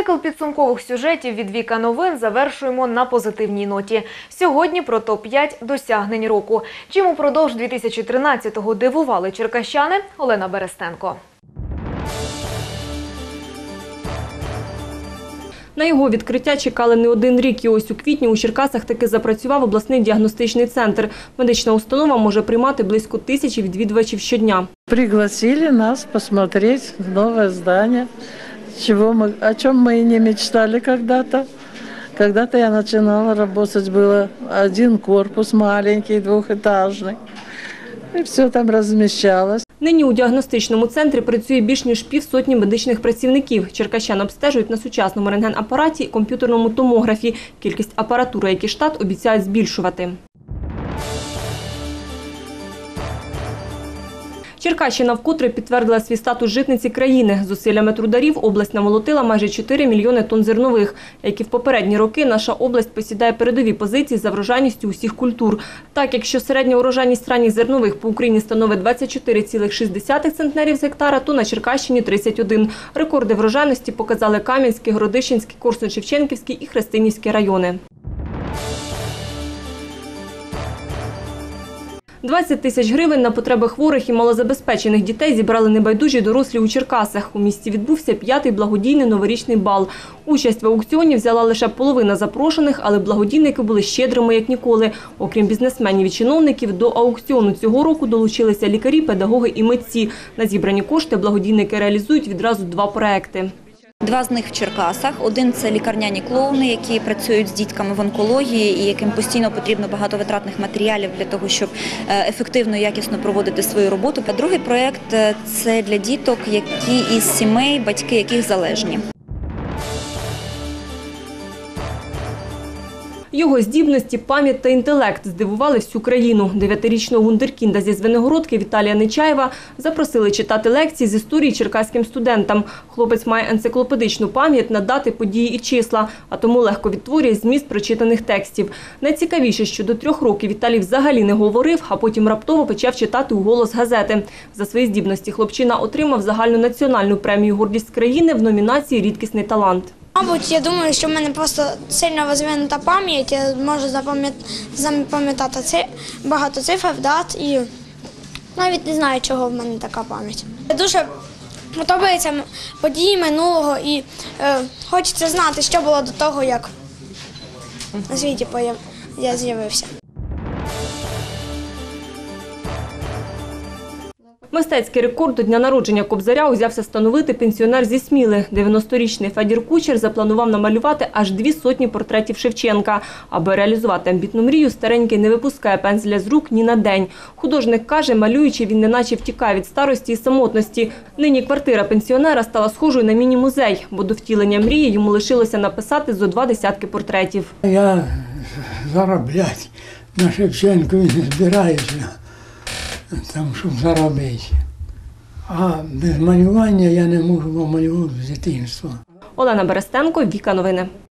Цикл підсумкових сюжетів від Віка новин завершуємо на позитивній ноті. Сьогодні про топ-5 досягнень року. Чим упродовж 2013-го дивували черкащани Олена Берестенко. На його відкриття чекали не один рік, і ось у квітні у Черкасах таки запрацював обласний діагностичний центр. Медична установа може приймати близько тисячі відвідувачів щодня. Пригласили нас посмотреть новое здание, чего мы, о чем мы и не мечтали когда-то. Когда-то я начинала работать, было один корпус маленький, двухэтажный. И все там размещалось. Нині у діагностичному центрі працює більш ніж півсотні медичних працівників. Черкащан обстежують на сучасному рентген-апараті і комп'ютерному томографі. Кількість апаратури, як і штат, обіцяють збільшувати. Черкащина вкотре підтвердила свій статус житниці країни. Зусиллями трударів область намолотила майже 4 мільйони тонн зернових. Як і в попередні роки, наша область посідає передові позиції за врожайністю усіх культур. Так, якщо середня урожайність ранніх зернових по Україні становить 24,6 центнерів з гектара, то на Черкащині 31. Рекорди врожайності показали Кам'янський, Городищенський, Корсун-Шевченківський і Христинівський райони. 20 тисяч гривень на потреби хворих і малозабезпечених дітей зібрали небайдужі дорослі у Черкасах. У місті відбувся п'ятий благодійний новорічний бал. Участь в аукціоні взяла лише половина запрошених, але благодійники були щедрими, як ніколи. Окрім бізнесменів і чиновників, до аукціону цього року долучилися лікарі, педагоги і митці. На зібрані кошти благодійники реалізують відразу два проекти. Два з них в Черкасах. Один це лікарняні клоуни, які працюють з дітками в онкології і яким постійно потрібно багато витратних матеріалів для того, щоб е, ефективно і якісно проводити свою роботу. А другий проект е, це для діток, які із сімей, батьки яких залежні. Його здібності, пам'ять та інтелект здивували всю країну. Дев'ятирічного вундеркінда зі Звенигородки Віталія Нечаєва запросили читати лекції з історії черкаським студентам. Хлопець має енциклопедичну пам'ять на дати, події і числа, а тому легко відтворює зміст прочитаних текстів. Найцікавіше, що до трьох років Віталій взагалі не говорив, а потім раптово почав читати у голос газети. За свої здібності хлопчина отримав загальнонаціональну премію «Гордість країни» в номінації Рідкісний талант. Мабуть, я думаю, що в мене просто сильно розвинута пам'ять, я можу запам'ят- запам'ятати ци- багато цифр, дат і навіть не знаю, чого в мене така пам'ять. Дуже подобаються події минулого і е, хочеться знати, що було до того, як на світі я з'явився. Мистецький рекорд до дня народження Кобзаря узявся встановити пенсіонер зі Сміли. 90-річний Федір Кучер запланував намалювати аж дві сотні портретів Шевченка. Аби реалізувати амбітну мрію, старенький не випускає пензля з рук ні на день. Художник каже, малюючи, він неначе втікає від старості і самотності. Нині квартира пенсіонера стала схожою на міні-музей, бо до втілення мрії йому лишилося написати зо два десятки портретів. Я заробляти на Шевченкові не збираюся, там, щоб заробити. А без малювання я не можу бо малювати з дитинства. Олена Берестенко, Віка Новини.